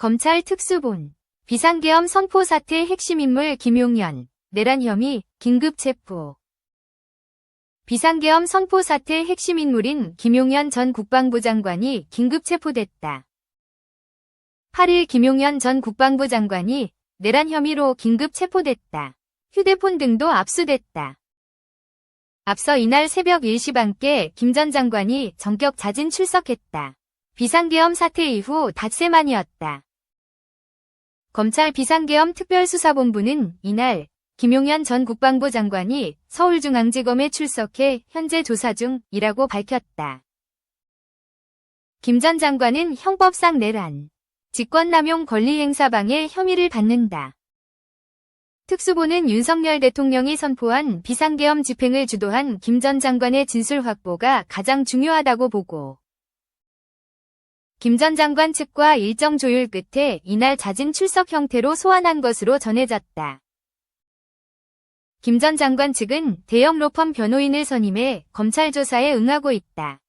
검찰 특수본 비상계엄 선포 사태 핵심 인물 김용현 내란 혐의 긴급 체포 비상계엄 선포 사태 핵심 인물인 김용현 전 국방부 장관이 긴급 체포됐다. 8일 김용현 전 국방부 장관이 내란 혐의로 긴급 체포됐다. 휴대폰 등도 압수됐다. 앞서 이날 새벽 1시 반께 김 전 장관이 전격 자진 출석했다. 비상계엄 사태 이후 닷새만이었다. 검찰 비상계엄 특별수사본부는 이날 김용현 전 국방부 장관이 서울중앙지검에 출석해 현재 조사 중이라고 밝혔다. 김 전 장관은 형법상 내란, 직권남용 권리행사방해 혐의를 받는다. 특수본은 윤석열 대통령이 선포한 비상계엄 집행을 주도한 김 전 장관의 진술 확보가 가장 중요하다고 보고 김 전 장관 측과 일정 조율 끝에 이날 자진 출석 형태로 소환한 것으로 전해졌다. 김 전 장관 측은 대형 로펌 변호인을 선임해 검찰 조사에 응하고 있다.